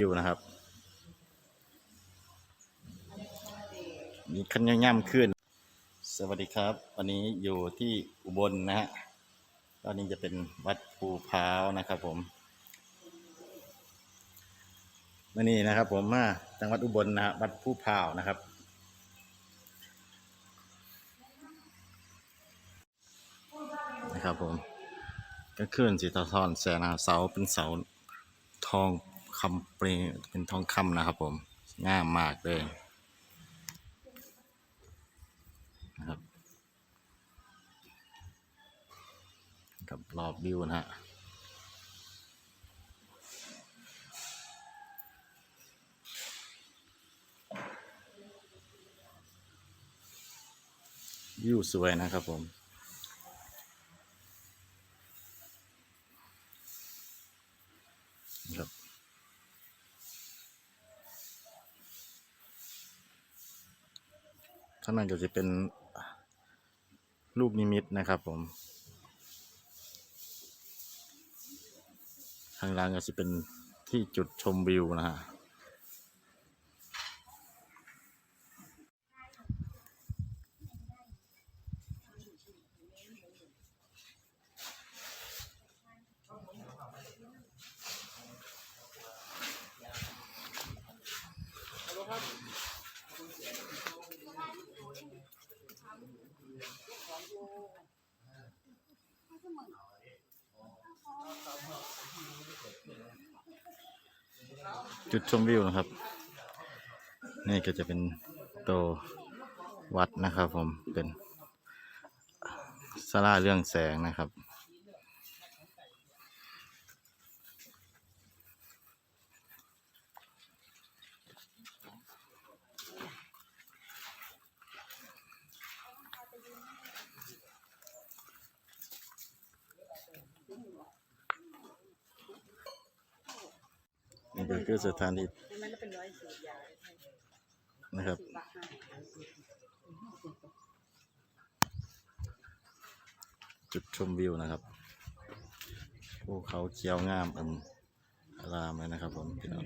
อยู่นะครับมีคันย่ำๆขึ้น สวัสดีครับ วันนี้อยู่ที่อุบลนะฮะตอนนี้จะเป็นวัดภูพร้าวนะครับผมมานี่นะครับ ผมมาจังหวัดอุบลนะฮะวัดภูพร้าวนะครับ นะครับผมก็ขึ้นสีทอนแสงนะเสาเป็นเสาทอง คำเปลเป็นทองคำนะครับ ผมง่ามมากเลยนะครับกับรอบวิวนะฮะวิวสวยนะครับผม ข้างในก็จะเป็นลูกนิมิตนะครับ ผม ข้างล่างก็จะเป็นที่จุดชมวิวนะฮะ จุดชมวิวนะครับ นี่ก็จะเป็นตัววัดนะครับผมเป็นสลาเรื่องแสงนะครับ ก็คือสถานที่นะครับ จุดชมวิวนะครับภูเขาเขียวงามอันอารามเลยนะครับผมพี่น้อง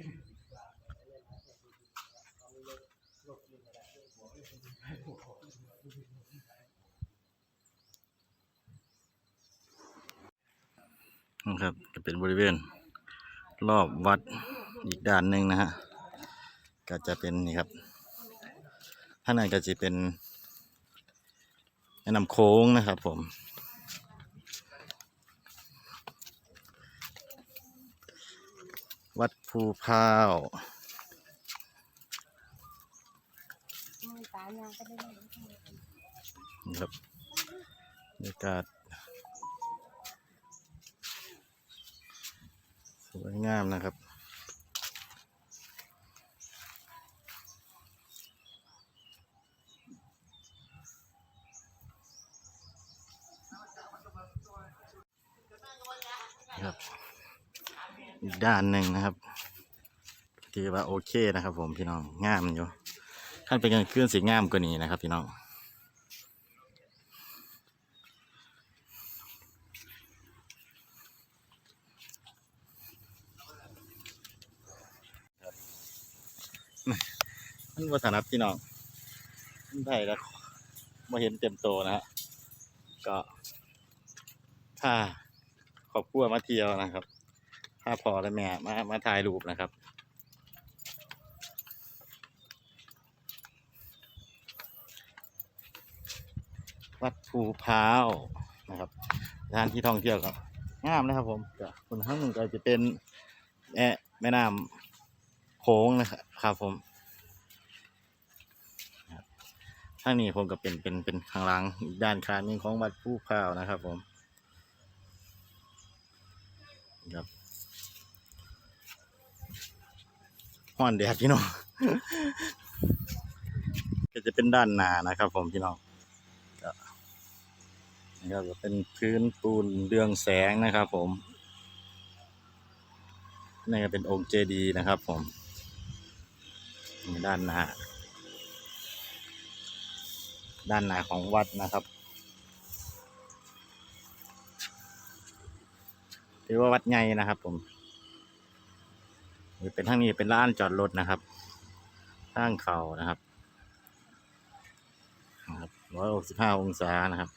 นะครับจะเป็นบริเวณรอบวัด อีกด้านหนึ่งนะฮะก็จะเป็นนี่ครับท่างในก็จะเป็นแม่น้ำโค้งนะครับผมวัดภูพร้าวครับบรรยากาศสวยงามนะครับ ครับอีกด้านหนึ่งนะครับถือว่าโอเคนะครับ ผมพี่น้องงามอยู่ท่านเป็นกลางคืนสีงามกว่านี้นะครับ พี่น้องครับมันวัฒนธรรมพี่น้องมันไทยแล้วมาเห็นเต็มโตนะฮะก็ถ้า ครอบครัวมาเที่ยวนะครับถ้าพอและแม่มามาถ่ายรูปนะครับวัดภูพร้าวนะครับสถานที่ท่องเที่ยวก็งามนะครับ ผมก็คนข้างหนึ่งก็จะเป็นแอะแม่น้ำโขงนะครับครับผมทางนี้ผมก็เป็นเป็นเป็นข้างหลังด้านข้างนึงของวัดภูพร้าวนะครับ ผม ครับห้อนแดดพี่น้อง ก็จะเป็นด้านหน้านะครับ ผมพี่น้องก็นี่ก็จะเป็นพื้นปูนเรืองแสงนะครับ ผมนี่ก็เป็นองค์เจดีย์นะครับ ผมด้านหน้า ด้านหน้าของวัดนะครับ ถือว่าวัดไงนะครับ ผมนี่เป็นทางนี้เป็นร้านจอดรถนะครับทางเขานะครับครับร้อยหกสิบห้าองศานะครับ